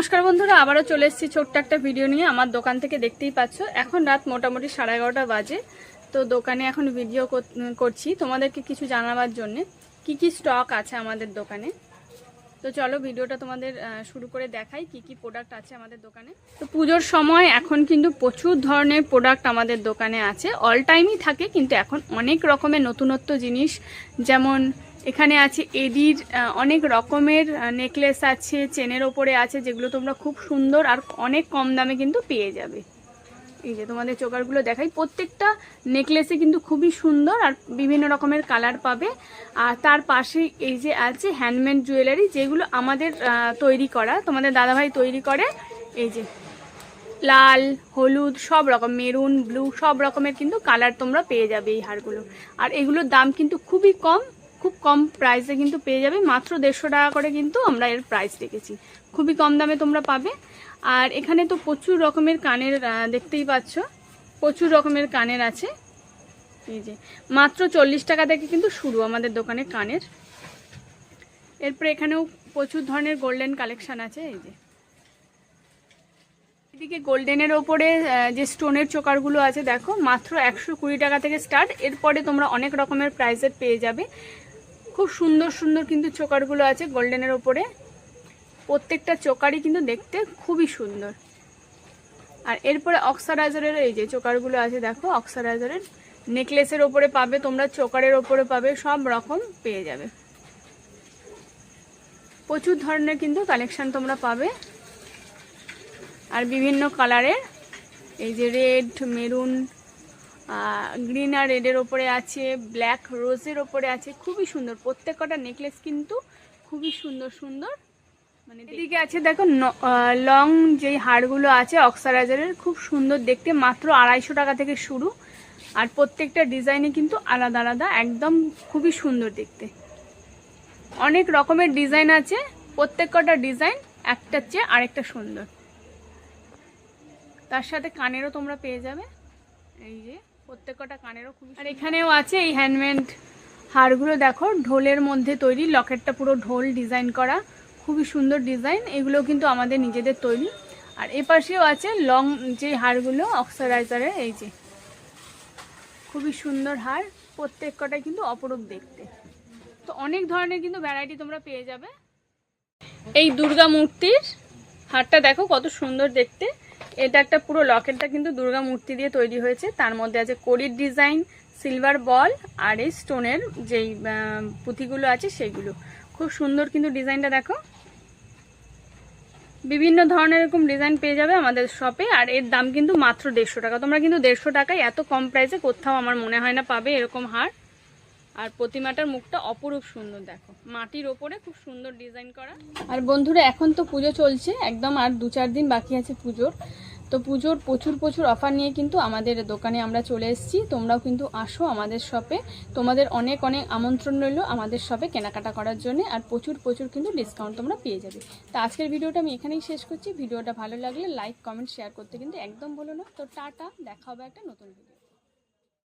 নমস্কার বন্ধুরা, আবারও চলে এসেছি ছোট্ট একটা ভিডিও নিয়ে। আমার দোকান থেকে দেখতেই পাচ্ছ, এখন রাত মোটামুটি সাড়ে এগারোটা বাজে। তো দোকানে এখন ভিডিও কর- করছি। তোমাদেরকে কিছু জানাবার জন্যে কি কি স্টক আছে আমাদের দোকানে? তো চলো ভিডিওটা তোমাদের শুরু করে দেখাই কি কি প্রোডাক্ট আছে আমাদের দোকানে। তো পুজোর সময় এখন কিন্তু প্রচুর ধরনের প্রোডাক্ট আমাদের দোকানে আছে। অল টাইমই থাকে, কিন্তু এখন অনেক রকমের নতুনত্ব জিনিস, যেমন এখানে আছে এডির অনেক রকমের নেকলেস আছে চেনের ওপরে আছে, যেগুলো তোমরা খুব সুন্দর আর অনেক কম দামে কিন্তু পেয়ে যাবে। এই যে তোমাদের চোকারগুলো দেখাই, প্রত্যেকটা নেকলেসে কিন্তু খুবই সুন্দর আর বিভিন্ন রকমের কালার পাবে। আর তার পাশে এই যে আছে হ্যান্ডমেড জুয়েলারি যেগুলো আমাদের তৈরি করা, তোমাদের দাদাভাই তৈরি করে। এই যে লাল, হলুদ, সব রকম, মেরুন ব্লু সব রকমের কিন্তু কালার তোমরা পেয়ে যাবে এই হারগুলো। আর এগুলোর দাম কিন্তু খুবই কম খুব কম প্রাইসে কিন্তু পেয়ে যাবে। মাত্র দেড়শো টাকা করে কিন্তু আমরা এর প্রাইস রেখেছি খুবই কম দামে তোমরা পাবে। আর এখানে তো প্রচুর রকমের কানের দেখতেই পাচ্ছ। প্রচুর রকমের কানের আছে। এই যে, মাত্র চল্লিশ টাকা থেকে কিন্তু শুরু আমাদের দোকানে কানের। এরপরে এখানেও প্রচুর ধরনের গোল্ডেন কালেকশান আছে, এই যে। এদিকে গোল্ডেনের ওপরে যে স্টোনের চোকারগুলো আছে, দেখো, মাত্র একশো কুড়ি টাকা থেকে স্টার্ট এরপরে তোমরা অনেক রকমের প্রাইসের পেয়ে যাবে। খুব সুন্দর সুন্দর কিন্তু চোকারগুলো আছে গোল্ডেনের ওপরে। প্রত্যেকটা চোকারই কিন্তু দেখতে খুবই সুন্দর। আর এরপরে অক্সারাইজারের এই যে চোকারগুলো আছে, দেখো অক্সারাইজারের নেকলেসের ওপরে পাবে, তোমরা চোকারের ওপরে পাবে, সব রকম পেয়ে যাবে। প্রচুর ধরনের কিন্তু কালেকশান তোমরা পাবে। আর বিভিন্ন কালারের এই যে রেড, মেরুন গ্রিন আর রেডের ওপরে আছে ব্ল্যাক রোজের ওপরে আছে, খুবই সুন্দর। প্রত্যেকটা নেকলেস কিন্তু খুবই সুন্দর সুন্দর। মানে এদিকে আছে দেখো লং যেই হারগুলো আছে অক্সারাইজারের খুব সুন্দর দেখতে, মাত্র আড়াইশো টাকা থেকে শুরু। আর প্রত্যেকটা ডিজাইনে কিন্তু আলাদা আলাদা, একদম খুবই সুন্দর দেখতে। অনেক রকমের ডিজাইন আছে, প্রত্যেকটা ডিজাইন একটার চেয়ে আরেকটা সুন্দর। তার সাথে কানেরও তোমরা পেয়ে যাবে। এই যে। প্রত্যেকটা কানেরও খুবই আর এখানেও আছে এই হ্যান্ডমেড হারগুলো দেখো ঢোলের মধ্যে তৈরি লকেটটা পুরো ঢোল ডিজাইন করা খুবই সুন্দর ডিজাইন এগুলো কিন্তু আমাদের নিজেদের তৈরি। আর এ পাশেও আছে লং যে হারগুলো অক্সারাইজারের এই যে। খুবই সুন্দর হার প্রত্যেক কটাই কিন্তু অপরূপ দেখতে। তো অনেক ধরনের কিন্তু ভ্যারাইটি তোমরা পেয়ে যাবে। এই দুর্গা মূর্তির হারটা দেখো কত সুন্দর দেখতে। এটা একটা পুরো লকেটটা কিন্তু দুর্গা মূর্তি দিয়ে তৈরি হয়েছে। তার মধ্যে আছে কড়ির ডিজাইন, সিলভার বল আর এই স্টোনের যেই পুঁথিগুলো আছে সেগুলো। খুব সুন্দর কিন্তু ডিজাইনটা দেখো। বিভিন্ন ধরনের এরকম ডিজাইন পেয়ে যাবে আমাদের শপে আর এর দাম কিন্তু মাত্র দেড়শো টাকা। তোমরা কিন্তু দেড়শো টাকায় এত কম প্রাইসে কোথাও আমার মনে হয় না পাবে এরকম হার। আর প্রতিমাটার মুখটা অপরূপ সুন্দর দেখো। মাটির ওপরে খুব সুন্দর ডিজাইন করা। আর বন্ধুরা, এখন তো পুজো চলছে। একদম আর দু চার দিন বাকি আছে পুজোর। তো পুজোর প্রচুর প্রচুর অফার নিয়ে কিন্তু আমাদের দোকানে আমরা চলে এসেছি। তোমরাও কিন্তু আসো আমাদের শপে তোমাদের অনেক অনেক আমন্ত্রণ রইল আমাদের শপে কেনাকাটা করার জন্য আর প্রচুর প্রচুর কিন্তু ডিসকাউন্ট তোমরা পেয়ে যাবে। তো আজকের ভিডিওটা আমি এখানেই শেষ করছি। ভিডিওটা ভালো লাগলে লাইক কমেন্ট শেয়ার করতে কিন্তু একদম বলো না। তো টাটা, দেখা হবে একটা নতুন ভিডিও